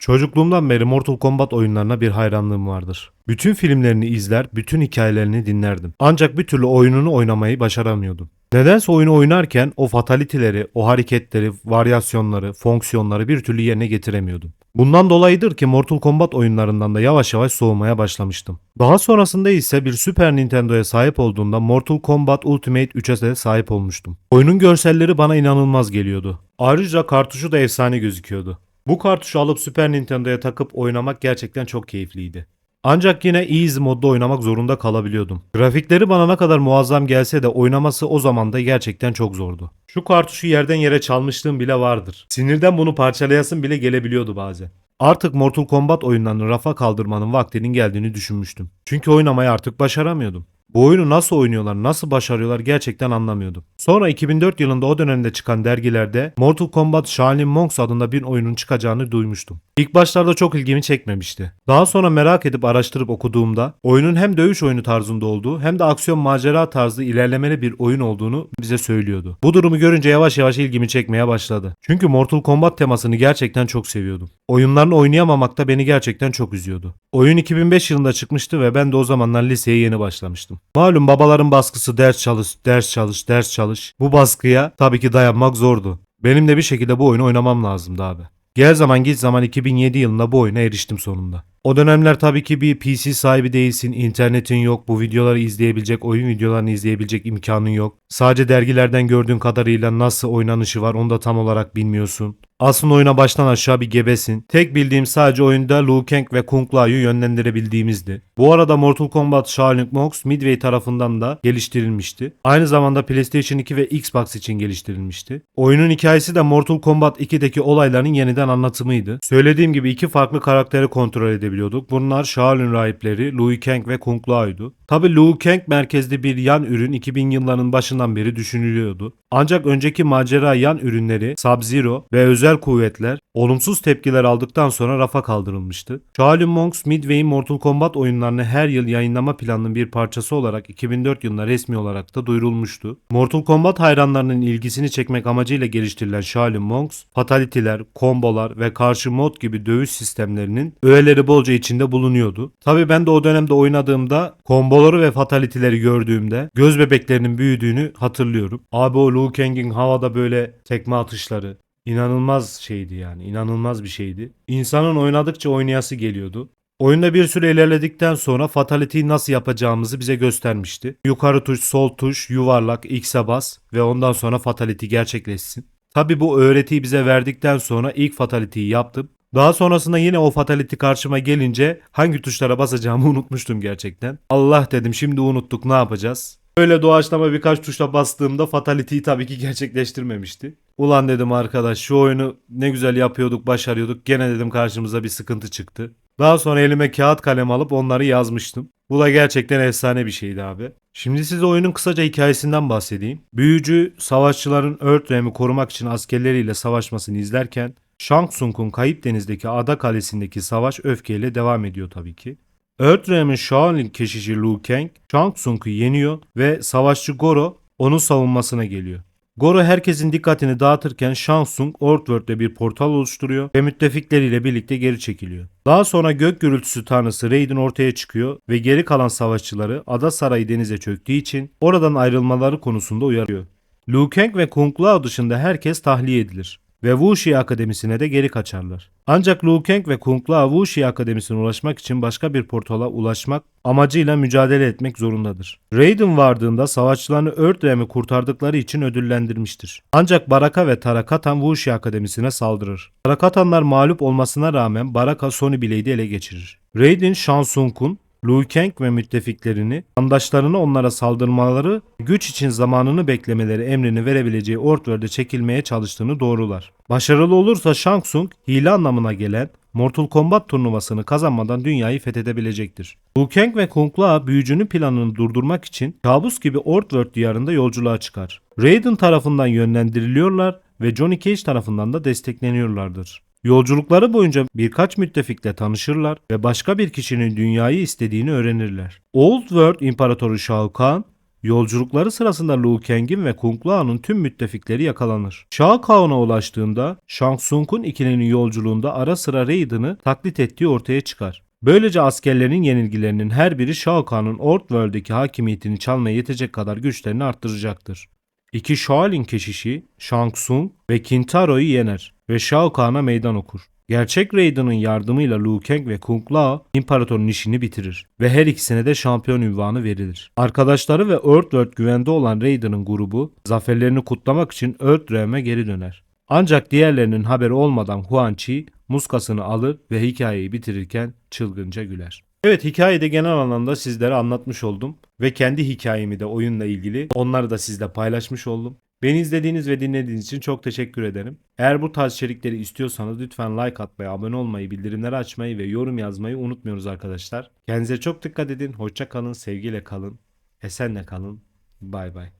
Çocukluğumdan beri Mortal Kombat oyunlarına bir hayranlığım vardır. Bütün filmlerini izler, bütün hikayelerini dinlerdim. Ancak bir türlü oyununu oynamayı başaramıyordum. Nedense oyunu oynarken o fatality'leri, o hareketleri, varyasyonları, fonksiyonları bir türlü yerine getiremiyordum. Bundan dolayıdır ki Mortal Kombat oyunlarından da yavaş yavaş soğumaya başlamıştım. Daha sonrasında ise bir Super Nintendo'ya sahip olduğumda Mortal Kombat Ultimate 3'e de sahip olmuştum. Oyunun görselleri bana inanılmaz geliyordu. Ayrıca kartuşu da efsane gözüküyordu. Bu kartuşu alıp Super Nintendo'ya takıp oynamak gerçekten çok keyifliydi. Ancak yine easy modda oynamak zorunda kalabiliyordum. Grafikleri bana ne kadar muazzam gelse de oynaması o zaman da gerçekten çok zordu. Şu kartuşu yerden yere çalmışlığım bile vardır. Sinirden bunu parçalayasım bile gelebiliyordu bazen. Artık Mortal Kombat oyunlarını rafa kaldırmanın vaktinin geldiğini düşünmüştüm. Çünkü oynamayı artık başaramıyordum. Bu oyunu nasıl oynuyorlar, nasıl başarıyorlar gerçekten anlamıyordum. Sonra 2004 yılında o dönemde çıkan dergilerde Mortal Kombat Shaolin Monks adında bir oyunun çıkacağını duymuştum. İlk başlarda çok ilgimi çekmemişti. Daha sonra merak edip araştırıp okuduğumda oyunun hem dövüş oyunu tarzında olduğu hem de aksiyon macera tarzı ilerlemeli bir oyun olduğunu bize söylüyordu. Bu durumu görünce yavaş yavaş ilgimi çekmeye başladı. Çünkü Mortal Kombat temasını gerçekten çok seviyordum. Oyunlarını oynayamamak da beni gerçekten çok üzüyordu. Oyun 2005 yılında çıkmıştı ve ben de o zamanlar liseye yeni başlamıştım. Malum babaların baskısı ders çalış, ders çalış, ders çalış. Bu baskıya tabii ki dayanmak zordu. Benim de bir şekilde bu oyunu oynamam lazımdı abi. Gel zaman git zaman 2007 yılında bu oyuna eriştim sonunda. O dönemler tabii ki bir PC sahibi değilsin, internetin yok, bu videoları izleyebilecek, oyun videolarını izleyebilecek imkanın yok. Sadece dergilerden gördüğün kadarıyla nasıl oynanışı var onu da tam olarak bilmiyorsun. Aslında oyuna baştan aşağı bir gebesin. Tek bildiğim sadece oyunda Liu Kang ve Kung Lao'yu yönlendirebildiğimizdi. Bu arada Mortal Kombat Shaolin Monks Midway tarafından da geliştirilmişti. Aynı zamanda PlayStation 2 ve Xbox için geliştirilmişti. Oyunun hikayesi de Mortal Kombat 2'deki olayların yeniden anlatımıydı. Söylediğim gibi iki farklı karakteri kontrol edebiliyorduk. Bunlar Shaolin rahipleri Liu Kang ve Kung Lao'ydu. Tabi Liu Kang merkezli bir yan ürün 2000 yılların başından beri düşünülüyordu. Ancak önceki macera yan ürünleri Sub-Zero ve özel kuvvetler olumsuz tepkiler aldıktan sonra rafa kaldırılmıştı. Shaolin Monks Midway'in Mortal Kombat oyunlarını her yıl yayınlama planının bir parçası olarak 2004 yılında resmi olarak da duyurulmuştu. Mortal Kombat hayranlarının ilgisini çekmek amacıyla geliştirilen Shaolin Monks, fatality'ler, kombolar ve karşı mod gibi dövüş sistemlerinin öğeleri bolca içinde bulunuyordu. Tabi ben de o dönemde oynadığımda komboları ve fatality'leri gördüğümde göz bebeklerinin büyüdüğünü hatırlıyorum. Abi o Liu Kang'in havada böyle tekme atışları, İnanılmaz şeydi yani. inanılmaz bir şeydi. İnsanın oynadıkça oynayası geliyordu. Oyunda bir süre ilerledikten sonra Fatality'yi nasıl yapacağımızı bize göstermişti. Yukarı tuş, sol tuş, yuvarlak, X'e bas ve ondan sonra Fatality gerçekleşsin. Tabi bu öğretiyi bize verdikten sonra ilk Fatality'yi yaptım. Daha sonrasında yine o Fatality karşıma gelince hangi tuşlara basacağımı unutmuştum gerçekten. Allah dedim şimdi unuttuk ne yapacağız? Öyle doğaçlama birkaç tuşla bastığımda Fatality'yi tabii ki gerçekleştirmemişti. Ulan dedim arkadaş şu oyunu ne güzel yapıyorduk başarıyorduk gene dedim karşımıza bir sıkıntı çıktı. Daha sonra elime kağıt kalem alıp onları yazmıştım. Bu da gerçekten efsane bir şeydi abi. Şimdi size oyunun kısaca hikayesinden bahsedeyim. Büyücü savaşçıların Earthrealm'i korumak için askerleriyle savaşmasını izlerken Shang Tsung'un Kayıp Deniz'deki ada kalesindeki savaş öfkeyle devam ediyor tabii ki. Earthrealm'in Shaolin keşişi Liu Kang, Shang Tsung'u yeniyor ve savaşçı Goro onun savunmasına geliyor. Goro herkesin dikkatini dağıtırken Shang Tsung Earthworld'de bir portal oluşturuyor ve müttefikleriyle birlikte geri çekiliyor. Daha sonra gök gürültüsü tanrısı Raiden ortaya çıkıyor ve geri kalan savaşçıları ada sarayı denize çöktüğü için oradan ayrılmaları konusunda uyarıyor. Liu Kang ve Kung Lao dışında herkes tahliye edilir ve Wuxi Akademisi'ne de geri kaçarlar. Ancak Liu Kang ve Kung Lao Wuxi Akademisi'ne ulaşmak için başka bir portala ulaşmak amacıyla mücadele etmek zorundadır. Raiden vardığında savaşçılarını Earthrealm'i kurtardıkları için ödüllendirmiştir. Ancak Baraka ve Tarakatan Wuxi Akademisi'ne saldırır. Tarakatanlar mağlup olmasına rağmen Baraka Sony Blade'i ele geçirir. Raiden Shang Tsung'un Liu Kang ve müttefiklerini, yandaşlarını onlara saldırmaları, güç için zamanını beklemeleri emrini verebileceği Ortwer'de çekilmeye çalıştığını doğrular. Başarılı olursa Shang Tsung, hile anlamına gelen Mortal Kombat turnuvasını kazanmadan dünyayı fethedebilecektir. Liu Kang ve Kung Lao büyücünün planını durdurmak için kabus gibi Ortworld diyarında yolculuğa çıkar. Raiden tarafından yönlendiriliyorlar ve Johnny Cage tarafından da destekleniyorlardır. Yolculukları boyunca birkaç müttefikle tanışırlar ve başka bir kişinin dünyayı istediğini öğrenirler. Old World İmparatoru Shao Kahn, Yolculukları sırasında Liu Kang'in ve Kung Lao'nun tüm müttefikleri yakalanır. Shao Kahn'a ulaştığında Shang Tsung'un ikilinin yolculuğunda ara sıra Raiden'ı taklit ettiği ortaya çıkar. Böylece askerlerin yenilgilerinin her biri Shao Kahn'ın World'deki hakimiyetini çalmaya yetecek kadar güçlerini arttıracaktır. İki Shaolin keşişi Shang Tsung ve Kintaro'yu yener ve Shao Kahn'a meydan okur. Gerçek Raiden'ın yardımıyla Liu Kang ve Kung Lao imparatorun işini bitirir ve her ikisine de şampiyon ünvanı verilir. Arkadaşları ve Earthworld güvende olan Raiden'ın grubu zaferlerini kutlamak için Earthrealm'e geri döner. Ancak diğerlerinin haberi olmadan Huan Chi muskasını alır ve hikayeyi bitirirken çılgınca güler. Evet hikayede genel anlamda sizlere anlatmış oldum ve kendi hikayemi de oyunla ilgili onları da sizle paylaşmış oldum. Beni izlediğiniz ve dinlediğiniz için çok teşekkür ederim. Eğer bu tarz içerikleri istiyorsanız lütfen like atmayı, abone olmayı, bildirimleri açmayı ve yorum yazmayı unutmuyoruz arkadaşlar. Kendinize çok dikkat edin. Hoşça kalın, sevgiyle kalın, esenle kalın. Bay bay.